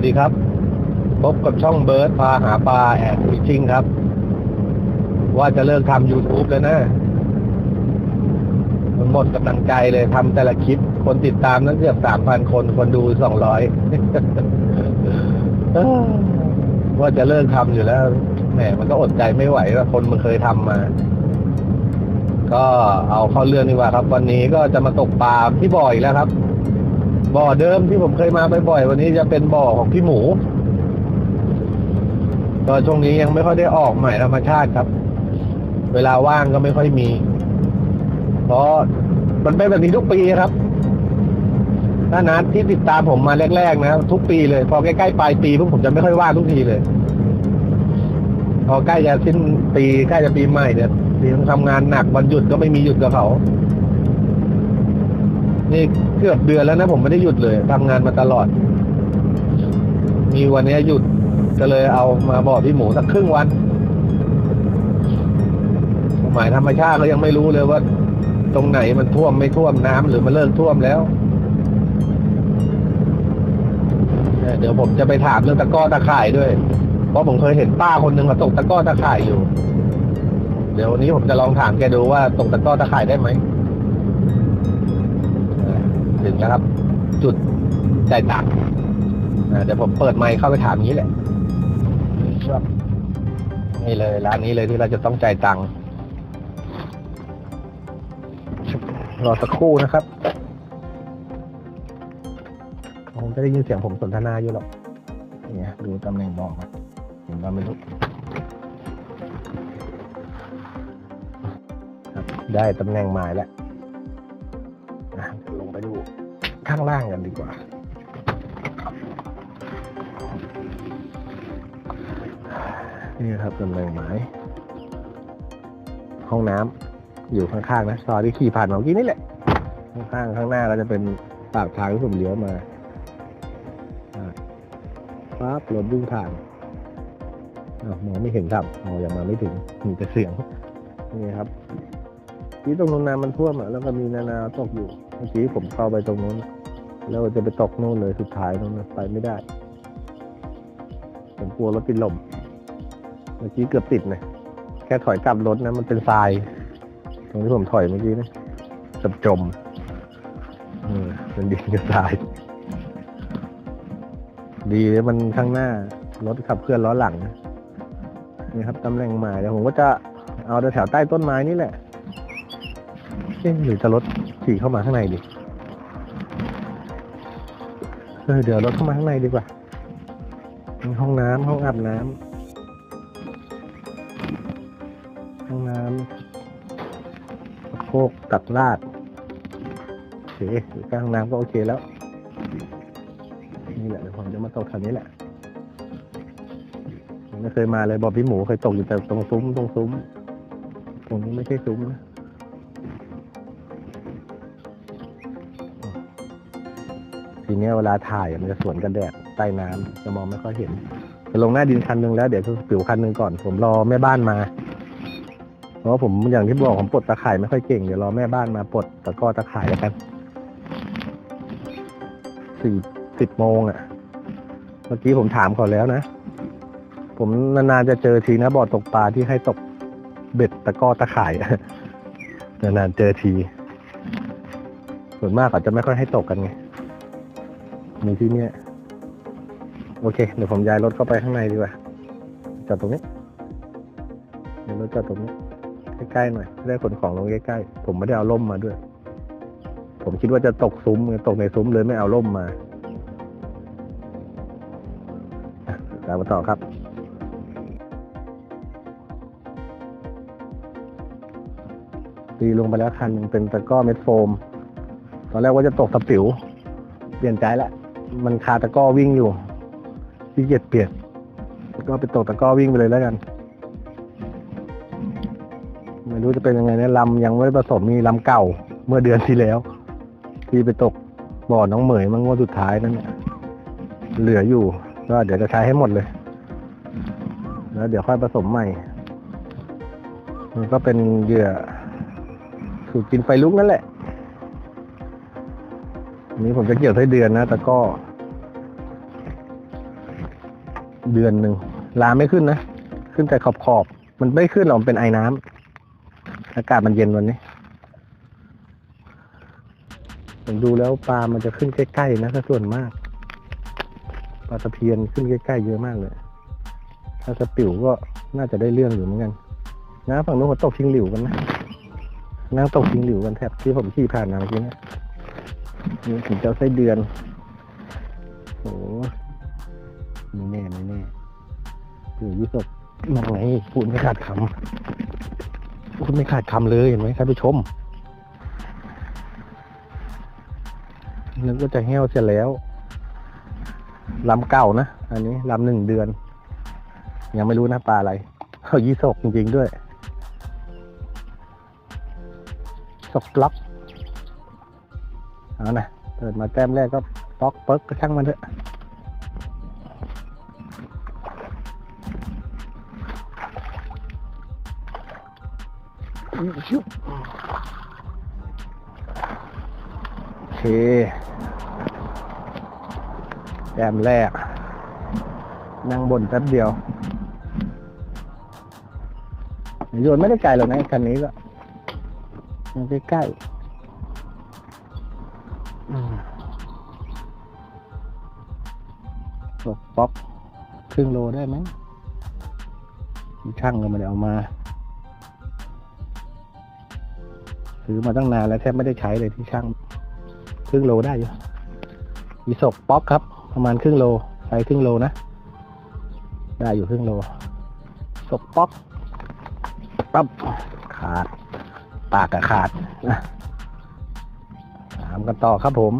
วัสดีครับ พบกับช่องเบิร์ดพาหาปลาแอดฟิชชิงครับ ว่าจะเลิกทำ YouTube แล้วนะมันหมดกำลังใจเลยทำแต่ละคลิป คนติดตามนั้นเกือบสามพันคน คนดูสองร้อยว่าจะเลิกทำอยู่แล้วแหมมันก็อดใจไม่ไหวว่าคนมันเคยทำมา ก็เอาเข้าเรื่องดีกว่าครับ วันนี้ก็จะมาตกปลาที่บ่ออีกแล้วครับ บ่อเดิมที่ผมเคยมาบ่อยๆวันนี้จะเป็นบ่อของพี่หมูก็ช่วงนี้ยังไม่ค่อยได้ออกใหม่ธรรมชาติครับ เวลาว่างก็ไม่ค่อยมี เพราะมันเป็นแบบนี้ทุกปีครับถ้านัดที่ติดตามผมมาแรกๆนะทุกปีเลย พอใกล้ๆปลายปีพวกผมจะไม่ค่อยว่างทุกทีเลย พอใกล้จะสิ้นปีใกล้จะปีใหม่เนี่ยทีต้องทำงานหนักวันหยุดก็ไม่มีหยุดกับเขา นี่เกือบเดือนแล้วนะผมไม่ได้หยุดเลยทำงานมาตลอด มีวันนี้หยุดก็เลยเอามาบอกพี่หมูสักครึ่งวันหมายธรรมชาติก็ยังไม่รู้เลยว่า ตรงไหนมันท่วมไม่ท่วมน้ำหรือมันเลิกท่วมแล้วเดี๋ยวผมจะไปถามเรื่องตะก้อตะข่ายด้วย เพราะผมเคยเห็นป้าคนหนึ่งมาตกตะก้อตะข่ายอยู่ เดี๋ยววันนี้ผมจะลองถามแกดูว่าตกตะก้อตะข่ายได้ไหม ถึงแล้วครับ จุดจ่ายตังค์อ่าเดี๋ยวผมเปิดไมค์เข้าไปถามนี้แหละนี่เลยร้านนี้เลยที่เราจะต้องจ่ายตังค์รอสักครู่นะครับผมจะได้ยินเสียงผมสนทนาอยู่หรอกเนี่ยดูตำแหน่งบอกมาเห็นว่าไม่รู้ได้ตำแหน่งหมายแล้ว ข้างล่างกันดีกว่า นี่ครับตำแหน่งหมายห้องน้ำอยู่ข้างๆนะซอยที่ขี่ผ่านเมื่อกี้นี่แหละ ข้างๆข้างหน้าก็จะเป็นปากทางที่ผมเลี้ยวมาปั๊บรถวิ่งผ่านอ้ามองไม่เห็นครับมองยังมาไม่ถึงมีแต่เสียงนี่ครับที่ตรงนู้นน้ำมันท่วมอะแล้วก็มีนานาตกอยู่ เมื่อกี้ผมเข้าไปตรงนู้น แล้วจะไปตกนู่นเลยสุดท้ายนู้นไปไม่ได้ ผมกลัวรถติดลม เมื่อกี้เกือบติดนะแค่ถอยกลับรถนะมันเป็นทราย ตรงที่ผมถอยเมื่อกี้นะเกับจมเออเป็นดินกับทราย ดีเลยมันข้างหน้ารถขับเคลื่อนล้อหลังนะนี่ครับตำแหน่งหมายเดี๋ยวผมก็จะเอาแถวใต้ต้นไม้นี่แหละเอ๊ะหรือจะรถขี่เข้ามาข้างในดิ ออเดี๋ยวเรถเข้ามาข้างในดีกว่ามีห้องน้ำห้องอาบน้ำห้องน้ำโคกตัดลาดโอเคอยู่ใกล้ห้องน้ำก็โอเคแล้ว นี่แหละเดี๋ยวผมจะมาตกแถวนี้แหละไม่เคยมาเลยบอกพี่หมูเคยตกอยู่แต่ตรงซุ้มตรงซุ้ม ตรงนี้ไม่ใช่ซุ้มนะ ทีนี้เวลาถ่ายมันจะสวนกันแดดใต้น้ำจะมองไม่ค่อยเห็นจะลงหน้าดินคันหนึงแล้วเดี๋ยวจะปิวคันหนึงก่อน ผมรอแม่บ้านมา เพราะผมอย่างที่บอกผมปลดตะข่ายไม่ค่อยเก่งเดี๋ยวรอแม่บ้านมาปลดตะก้อตะข่ายแล้วกันสี่สิบโมงอะ่ะ เมื่อกี้ผมถามเขาแล้วนะ ผมนานๆจะเจอทีนะบ่อตกปลาที่ให้ตกเบ็ดตะก้อตะข่ายนานๆเจอที ส่วนมากเขาจะไม่ค่อยให้ตกกันไง มีที่เนี่ยโอเค เดี๋ยวผมย้ายรถเข้าไปข้างในดีกว่าจอดตรงนี้เดี๋ยวรถจอดตรงนี้ใกล้ๆหน่อยได้ขนของลงใกล้ๆผมไม่ได้เอาร่มมาด้วย ผมคิดว่าจะตกซุ้มตกในซุ้มเลยไม่เอาร่มมาตามมาต่อครับตีลงไปแล้วคันหนึ่งเป็นตะก้อเม็ดโฟม ตอนแรกว่าจะตกสปิว เปลี่ยนใจแล้ว มันคาตะก้อวิ่งอยู่ที่เกียจเปียนก็ไปตกตะก้อวิ่งไปเลยแล้วกัน ไม่รู้จะเป็นยังไงนะลำยังไม่ผสมมีลำเก่าเมื่อเดือนที่แล้ว ที่ไปตกบ่อน้องเหมยมันงวดสุดท้ายนั่นเนี่ยเหลืออยู่ก็เดี๋ยวจะใช้ให้หมดเลย แล้วเดี๋ยวค่อยผสมใหม่ มันก็เป็นเหยื่อถูกกินไฟลุกนั่นแหละ นี้ผมจะเกี่ยวไส้เดือนนะ แต่ก็ เดือนหนึ่งลามไม่ขึ้นนะ ขึ้นแต่ขอบขอบ มันไม่ขึ้นหรอกมันเป็นไอน้ำอากาศมันเย็นวันนี้ผมดูแล้วปลามันจะขึ้นใกล้ๆนะถ้าส่วนมาก ปลาตะเพียนขึ้นใกล้ๆเยอะมากเลย ถ้าสปิวก็น่าจะได้เรื่องอยู่เหมือนกันนะฝั่งนู้นเขาตกชิงหลิวกันนะนั่งตกชิงหลิวกันแทบที่ผมขี่ผ่านมาเมื่อกี้นะ นี่ถึงเจ้าไส้เดือนโอ้ไม่แน่ไม่แน่หรือยี่สกนั่งไงพูดไม่ขาดคำพูดไม่ขาดคำเลยเห็นไหมท่านผู้ชมนึกว่าจะแห้วเสียแล้วลำเก่านะ อันนี้ลำหนึ่งเดือน ยังไม่รู้นะปลาอะไรเขายี่สกจริงๆด้วย สกล็อก เอานะเปิดมาแต้มแรกก็ป๊อกเปิกก็ช่างมันเถอะโอเคแต้มแรก นั่งบนแป๊บเดียวโยนไม่ได้ไกลหรอกนะคันนี้ก็ยังใกล้ๆ ตกป๊อกครึ่งโลได้ไหมช่างก็ไม่ได้เอามาซื้อมาตั้งนานแล้วแทบไม่ได้ใช้เลยที่ช่าง ครึ่งโลได้อยู่อีศกป๊อกครับ ประมาณครึ่งโลใช้ครึ่งโลนะ ได้อยู่ครึ่งโลศกป๊อกปั๊บขาด ปากอะขาดนะามกันต่อครับผม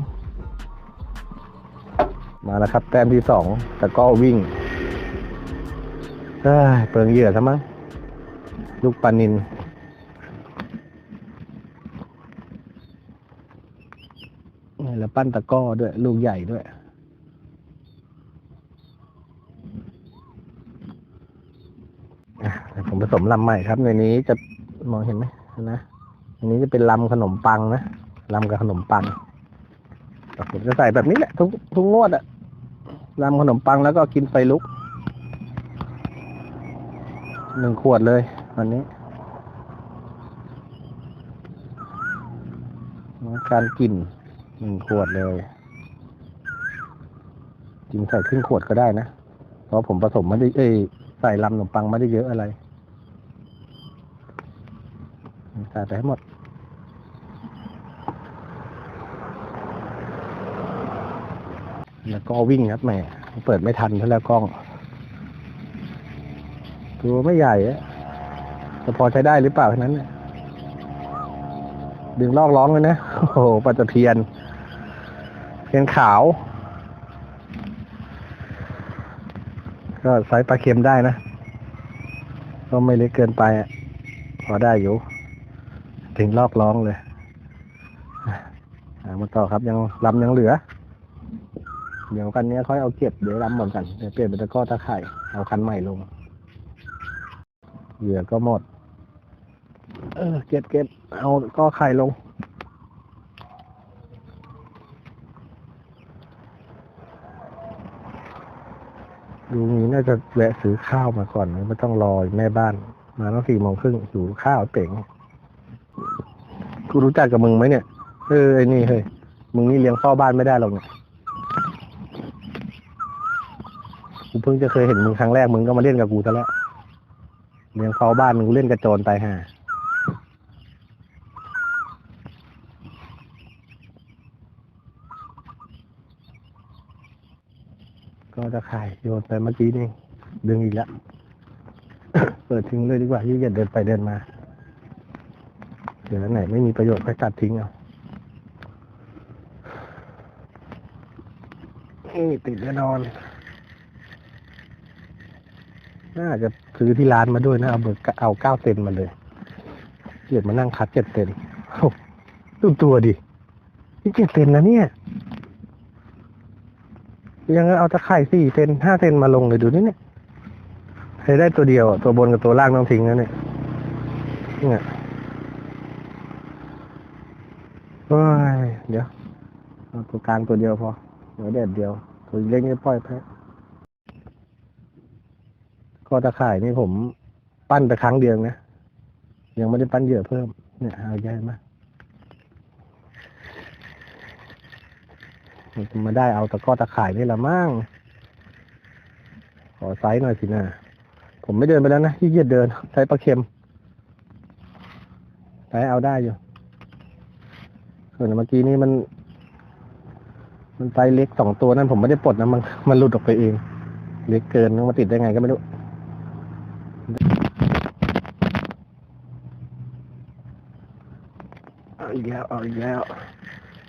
มาแล้วครับ แต้มที่สองแต่ก็วิ่งเอ้ยเปลืองเหยื่อซะมั้งลูกปลานินนี่แล้วปั้นตะก้อด้วย ลูกใหญ่ด้วยผมผสมลำใหม่ครับ ในนี้จะมองเห็นไหมนะอันนี้จะเป็นลำขนมปังนะ ลำกับขนมปังผมจะใส่แบบนี้แหละทุกทุกงวดอะลำขนมปังแล้วก็กินไฟลุกหนึ่งขวดเลยวันนี้ การกินหนึ่งขวดเลยกินใส่ครึ่งขวดก็ได้นะ เพราะผมผสมไม่ได้เอ้ยใส่ลำขนมปังไม่ได้เยอะอะไรใส่ไปให้หมด แล้วก็วิ่งครับแหมเปิดไม่ทันเท่าแล้วกล้อง ตัวไม่ใหญ่อะแต่พอใช้ได้หรือเปล่าแค่นั้นดึงลอกร้องเลยนะ โอ้โหปลาตะเพียน เพียนขาว ก็ไซส์ปลาเค็มได้นะ ก็ไม่เล็กเกินไปอะพอได้อยู่ ถึงลอกร้องเลยมาต่อครับยังลำยังเหลือ เดี๋ยวกันเนี้ยค่อยเอาเก็บเดี๋ยวลำหมดกันเดี๋ยวเปลี่ยนเป็นตะกร้อตะไคร่เอาคันใหม่ลงเหยื่อก็หมด เออ เก็บเก็บเอาก็ไข่ลง ดูนี้น่าจะแวะซื้อข้าวมาก่อนไม่ต้องรอแม่บ้าน มาตั้งสี่โมงครึ่งอยู่ข้าวเป๋งกูรู้จักกับมึงไหมเนี่ย เออไอ้นี่เฮ้ย มึงนี่เลี้ยงเฝ้าบ้านไม่ได้หรอกเนี่ยกูเพิ่งจะเคยเห็นมึงครั้งแรกมึงก็มาเล่นกับกูซะแล้วเลี้ยงเฝ้าบ้านมึงกูเล่นกระโจนไปฮะก็จะขายโยนไปเมื่อกี้นี่ดึงอีกแล้วเปิดทิ้งเลยดีกว่าที่จะเดินไปเดินมา เดี๋ยวไหนไม่มีประโยชน์ก็ตัดทิ้งเอานี่ติดแน่นอน น่าจะซื้อที่ร้านมาด้วยนะ เอาเบอร์เอาเก้าเซนมาเลยเกียดมานั่งคัดเจ็ดเซนโอ้ดูตัวดินี่เจ็ดเซนนะเนี่ย ยังเอาตะไคร่สี่เซนห้าเซนมาลงเลยดูนี่เนี่ยใช้ได้ตัวเดียว ตัวบนกับตัวล่างต้องทิ้งแล้วเนี่ยเนี่ยโอ้ยเดี๋ยวเอาตัวกลางตัวเดียวพอเดี๋ยวเด็ดเดียว ตัวเล็กนี่ปล่อยไป ก็ตะข่ายนี่ผมปั้นไปครั้งเดียวนะ ยังไม่ได้ปั้นเหยื่อเพิ่ม เนี่ยเอาใหญ่มากมันจะมาได้เอาตะก้อตะข่ายนี่ละมั่งขอไซส์หน่อยสินะผมไม่เดินไปแล้วนะที่เกียจเดินใช้ปลาเค็มใช้เอาได้อยู่ส่วนเมื่อกี้นี้มัน มันไซส์เล็กสองตัวนั้นผมไม่ได้ปลดนะมันมันหลุดออกไปเอง เล็กเกินมาติดได้ไงก็ไม่รู้ เอีกแล้วเอาอีกแล้ว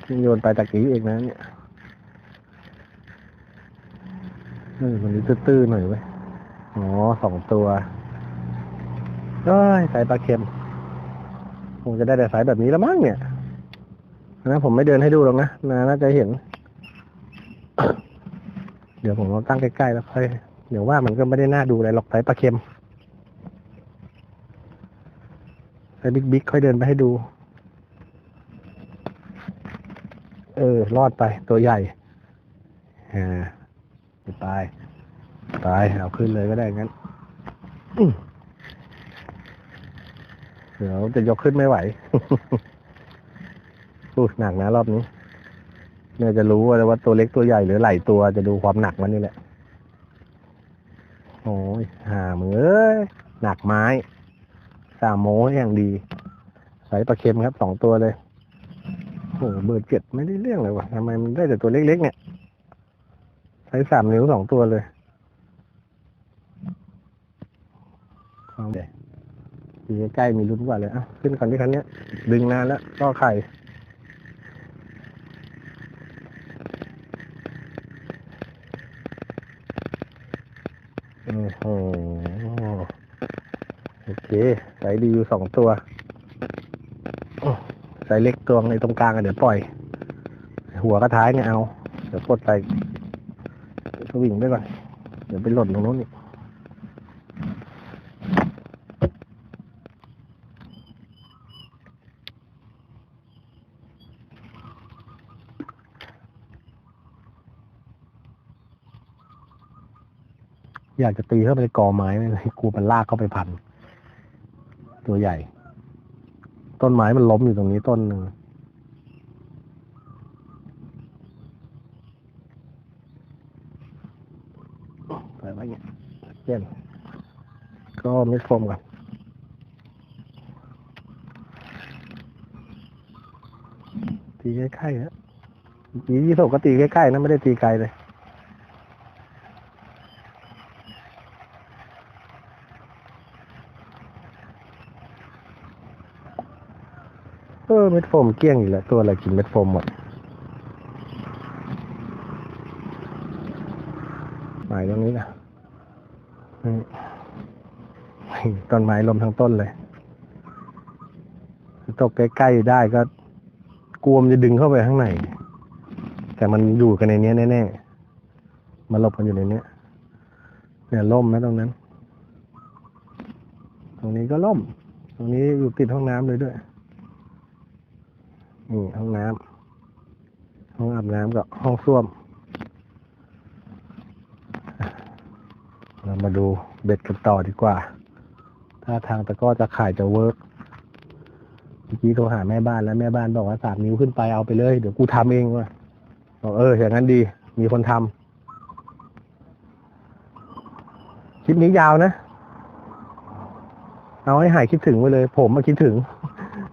นี่โยนไปตะกี้เองนะเนี่ยเออวันนี้ตื้อๆหน่อยเว้ยอ๋อสองตัวเอ้ยสายปลาเค็มคงจะได้แต่สายแบบนี้แล้วมั้งเนี่ยนะผมไม่เดินให้ดูหรอกนะนาน่าจะเห็น เดี๋ยวผมเอาตั้งใกล้ๆแล้วค่อยเดี๋ยวว่ามันก็ไม่ได้น่าดูอะไรหรอกสายปลาเค็มสายบิ๊กๆค่อยเดินไปให้ดู เออ รอดไป ตัวใหญ่อ่าไปไปเอาขึ้นเลยก็ได้งั้นเดี๋ยวจะยกขึ้นไม่ไหวอู้หนักนะรอบนี้เนี่ยจะรู้ว่าตัวเล็กตัวใหญ่หรือไหลตัวจะดูความหนักมันนี่แหละ โอ้ยหามือเอ้ยหนักไม้สามโมอย่างดี ใส่ปลาเค็มครับสองตัวเลย โอ้โหเบอร์เจ็ดไม่ได้เรื่องเลยว่ะทำไมมันได้แต่ตัวเล็กๆเนี่ย ใช้สามนิ้วสองตัวเลยเอาเดี๋ยวใกล้มีลุ้นกว่าเลยอะขึ้นก่อนที่คันนี้ดึงนานแล้วก็ไข่โอ้โหโอเคใส่ดีอยู่สองตัว ใส่เล็กตัวในตรงกลางอะเดี๋ยวปล่อย หัวกระท้ายเนี่ยเอา เดี๋ยวกดไปสวิ่งไปก่อน เดี๋ยวไปหล่นตรงโน้นอีกอยากจะตีเข้าไปในกอไม้เลยกลัวมันลากเข้าไปพัน ตัวใหญ่ ต้นไม้มันล้มอยู่ตรงนี้ต้นหนึ่งไปไว้เงี้ยเช่นก็เม็ดโฟมก่อนตีใกล้ๆฮะตียี่สิบก็ตีใกล้ๆนะไม่ได้ตีไกลเลย เออเม็ดโฟมเกลี้ยงอยู่แล้ว ตัวอะไรกินเม็ดโฟมหมดหมายตรงนี้นะต้นไม้ลมทั้งต้นเลยตกใกล้ๆได้ก็กลัวมันจะดึงเข้าไปข้างใน แต่มันอยู่กันในนี้แน่ๆมันหลบกันอยู่ในนี้เนี่ยล่มนะตรงนั้น ตรงนี้ก็ล่ม ตรงนี้อยู่ติดห้องน้ำเลยด้วย นี่ห้องน้ำห้องอาบน้ำกับห้องส้วม เรามาดูเบ็ดกันต่อดีกว่า ถ้าทางตะก้อจะขายจะเวิร์กเมื่อกี้โทรหาแม่บ้านแล้วแม่บ้านบอกว่าสามนิ้วขึ้นไปเอาไปเลย เดี๋ยวกูทำเองว่ะบอกเอออย่างนั้นดี มีคนทำคลิปนี้ยาวนะ เอาให้หายคิดถึงไว้เลย ผมมาคิดถึง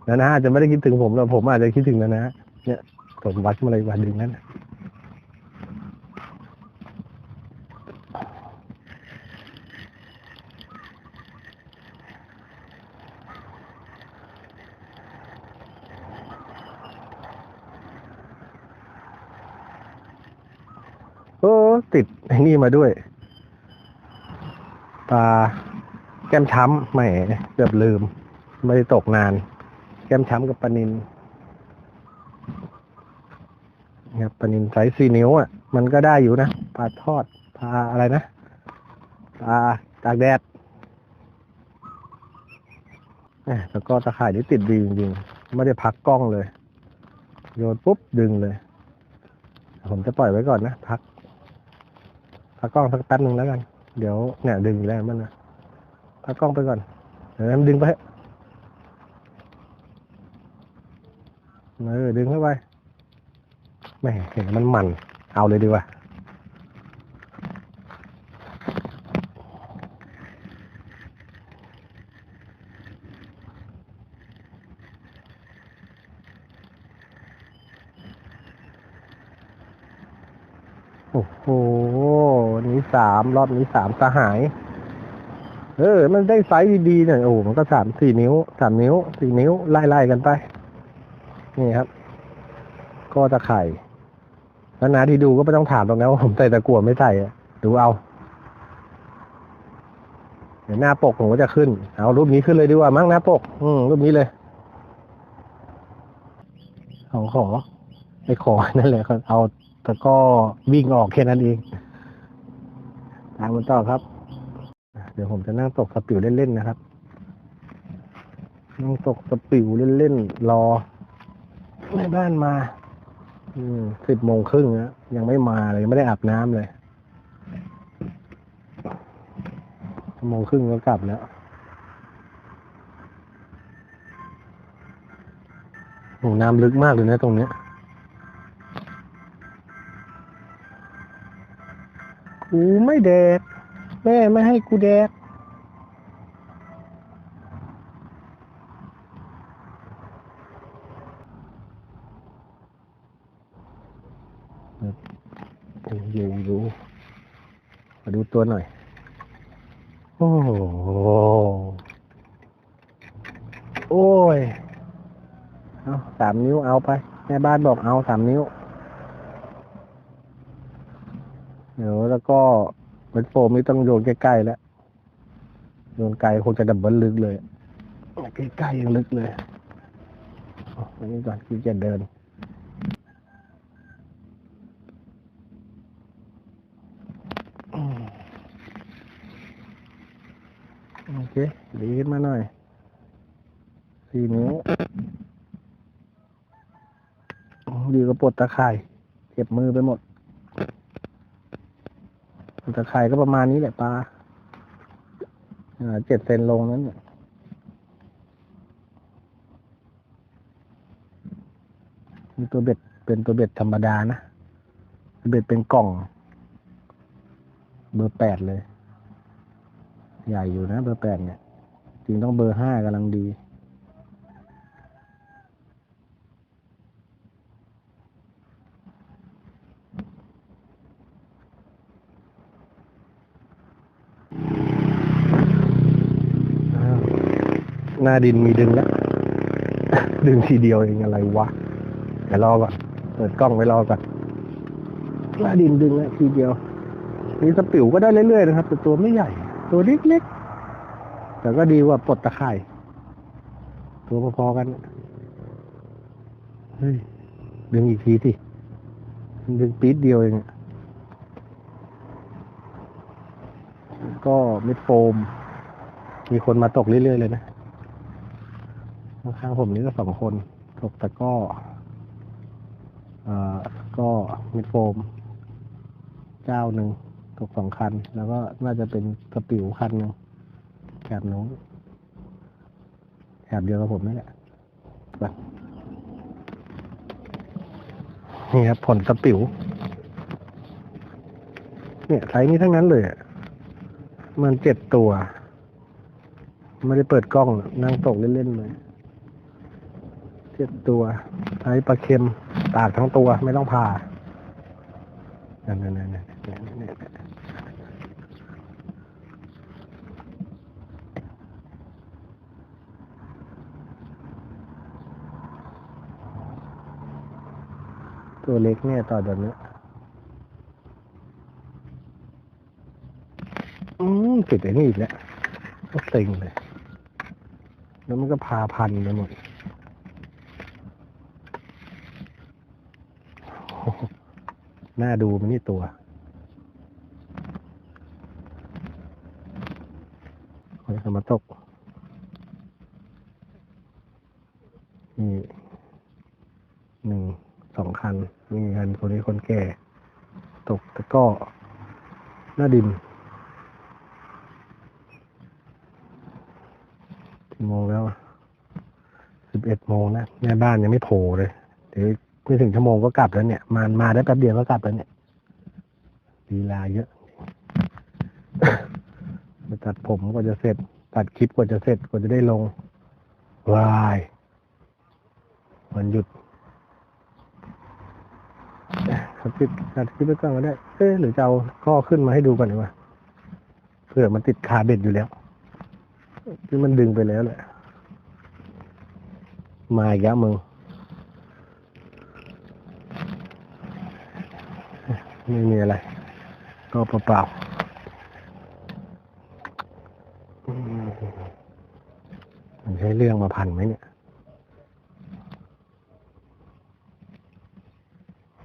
นะนะอาจจะไม่ได้คิดถึงผมหรอกผมอาจจะคิดถึงนะนะเนี่ยผมวัดมาเลยวันดึงนั้นโอ้ติดไอ้นี่มาด้วยปลาแก้มช้ำแหมเกือบลืม ไม่ได้ตกนาน แก้มช้ำกับปลานินเนี่ยปลานินไซส์สี่นิ้วอะ มันก็ได้อยู่นะปลาทอดปลาอะไรนะปลาตากแดดแหม่แล้วก็ตะข่ายนี่ติดดีจริงๆ ไม่ได้พักกล้องเลย โยนปุ๊บดึงเลย ผมจะปล่อยไว้ก่อนนะ พัก พักกล้องสักแป๊บหนึ่งแล้วกัน เดี๋ยวเนี่ยดึงแล้วมันนะเอากล้องไปก่อน เดี๋ยวมันดึงไป เออดึงเข้าไปแม่เห็นมันมัน เอาเลยดีกว่าโอ้โหนี้สามรอบนี้สามสหาย เออ มันได้ไซส์ดีๆเนี่ยโอ้มันก็สามสี่นิ้วสามนิ้วสี่นิ้วไล่ๆกันไป นี่ครับ ก็จะไข่แล้วนะที่ดูก็ไม่ต้องถามตรงนั้นว่าผมใส่ตะกั่วไม่ใส่ดูเอาเดี๋ยวหน้าปกผมก็จะขึ้น เอารูปนี้ขึ้นเลยดีกว่ามั้งหน้าปก อืมรูปนี้เลยเอาขอไปขอนั่นแหละเอาแต่ก็วิ่งออกแค่นั้นเองตามมันต่อครับ เดี๋ยวผมจะนั่งตกสปิวเล่นๆนะครับ นั่งตกสปิวเล่นๆรอ แม่บ้านมา อืมสิบโมงครึ่งนะยังไม่มาเลยยังไม่ได้อาบน้ำเลยชั่วโมงครึ่งก็กลับแล้วโอ้น้ำลึกมากเลยนะตรงเนี้ยกูไม่แดก แม่ไม่ให้กูแดก อยู่อยู่มาดูตัวหน่อย โอ้โห โอ้ย เอาสามนิ้วเอาไป แม่บ้านบอกเอาสามนิ้ว เดี๋ยวแล้วก็เป็นโฟมนี่ต้องโยนใกล้ๆแล้วโยนไกลคงจะดับเบิลลึกเลยใกล้ๆยังลึกเลยอันนี้ก่อนที่จะเดินโอเคดีขึ้นมาหน่อย สี่นิ้วดีก็ปลดตะข่ายเจ็บมือไปหมดตะข่ายก็ประมาณนี้แหละปลาอ่าเจ็ดเซนลงนั้นเนี่ยมีตัวเบ็ดเป็นตัวเบ็ดธรรมดานะ เบ็ดเป็นกล่อง เบอร์แปดเลย ใหญ่อยู่นะเบอร์แปดเนี่ย จริงต้องเบอร์ห้ากำลังดี อ้าวห น้าดินมีดึงแล้ว ดึงทีเดียวเองอะไรวะเดี๋ยวรอก่อนเปิดกล้องไว้รอก่อนหน้าดินดึงแล้วทีเดียวมีสปิวก็ได้เรื่อยๆนะครับแต่ตัวไม่ใหญ่ ตัวเล็กๆ แต่ก็ดีกว่าปลดตะข่ายตัวพอๆกันเฮ้ยดึงอีกทีสิดึงปี๊ดเดียวเองก็เม็ดโฟม มีคนมาตกเรื่อยๆเลยนะ ข้างๆผมนี่ก็สองคนตกตะก้อเอ่อก็ม็ดโฟม เจ้าหนึ่งตกสองคัน แล้วก็น่าจะเป็นกระปิวคันหนึ่งแถบนู้นแถบเดียวกับผมนี่แหละไปนี่ครับผลกระปิว เนี่ยไซส์นี้ทั้งนั้นเลย มันเจ็ดตัว ไม่ได้เปิดกล้องนั่งตกเล่นๆเลย เจ็ดตัวไซส์ปลาเค็มตากทั้งตัวไม่ต้องผ่านั่นนั่นนั่นนั่นนั่นตัวเล็กเนี่ยต่อแบบนี้อืมติดไอ้นี่อีกแล้วก็เซ็งเลย แล้วมันก็พาพันไปหมดโอ้โห น่าดูมันนี่ตัวคนจะมาตก นี่หนึ่งสองคันมีคันคนนี้คนแก่ ตกตะก้อหน้าดินโมงแล้วสิบเอ็ดโมงนะแม่บ้านยังไม่โผล่เลย เดี๋ยว ไม่ถึงชั่วโมงก็กลับแล้วเนี่ย มามาได้แป๊บเดียวก็กลับแล้วเนี่ยลีลาเยอะไปตัดผมกว่าจะเสร็จ ตัดคลิปกว่าจะเสร็จกว่าจะได้ลงวายวันหยุดเขาปิดตัดคลิปไปก่อนก็ได้ เอ๊ะหรือจะเอาข้อขึ้นมาให้ดูก่อนดีกว่าเผื่อมันติดคาเบ็ดอยู่แล้วที่มันดึงไปแล้วแหละมาอีกแล้วมึง ไม่มีอะไร ก็เปล่าๆอืมมันใช้เรื่องมาพันไหมเนี่ย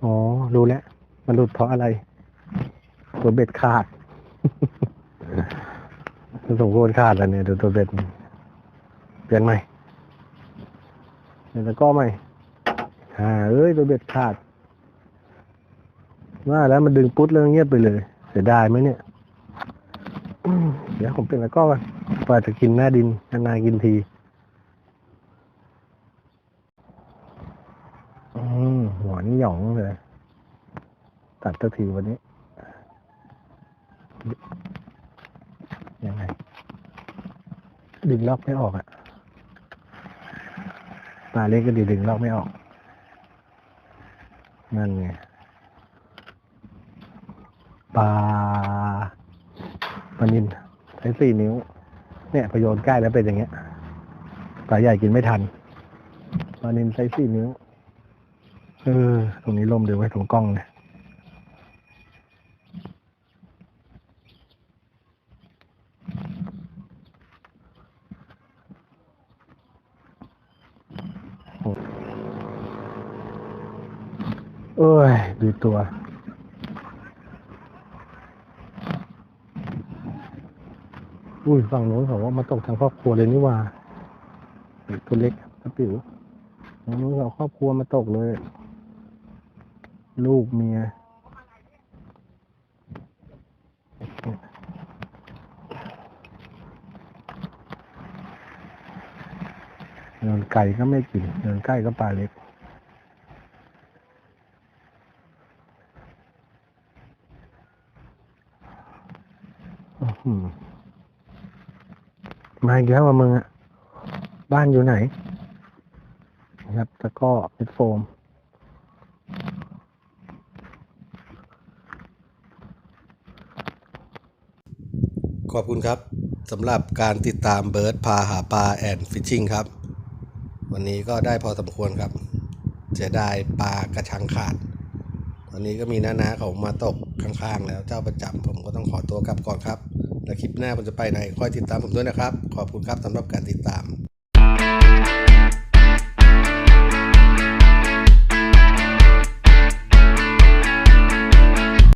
อ๋อ รู้แล้ว มันหลุดเพราะอะไร ตัวเบ็ดขาดมันสมควรขาดแล้วเนี่ยดูตัวเบ็ดเปลี่ยนใหม่เปลี่ยนตะก้อใหม่อ่าเอ้ยตัวเบ็ดขาด ว่าแล้วมันดึงปุ๊ดแล้วเงียบไปเลย เสียดายไหมเนี่ยเดี๋ยวผมเปลี่ยนตะกร้อกันกว่าจะกินหน้าดินนานๆกินทีอืมหัวนี่หยองเลย ตัดตะทีวันนี้ ยังไง ดึงล็อกไม่ออกอะ่ะปลาเล็กก็ดีดึงล็อกไม่ออก นั่นไง ปลาปลานินใช้สี่นิ้ว เนี่ยพอโยนใกล้แล้วเป็นอย่างเงี้ยปลาใหญ่กินไม่ทันปลานินใช้สี่นิ้ว เออ ตรงนี้ลมเดี๋ยวไว้ตรงกล้องเนี่ยเอ้ยดูตัว อุ้ยฝั่งโน้นเขาว่ามาตกทางครอบครัวเลยนี่ว่าเด็กตัวเล็กกระปิ๋วทางโน้นเขาครอบครัวมาตกเลย ลูกเมียเดินไก่ก็ไม่กินเดินใกล้ก็ปลาเล็กอื้อหือ มาอีกแล้วว่ามึงอะบ้านอยู่ไหนนะครับตะกร้อเม็ดโฟม ขอบคุณครับสำหรับการติดตามเบิร์ดพาหาปลาแอนฟิชชิงครับ วันนี้ก็ได้พอสมควรครับเสียดายปลากระชังขาด ตอนนี้ก็มีน้าๆเขามาตกข้างๆ แล้วเจ้าประจำผมก็ต้องขอตัวกลับก่อนครับ และคลิปหน้าผมจะไปไหนคอยติดตามผมด้วยนะครับ ขอบคุณครับสำหรับการติดตาม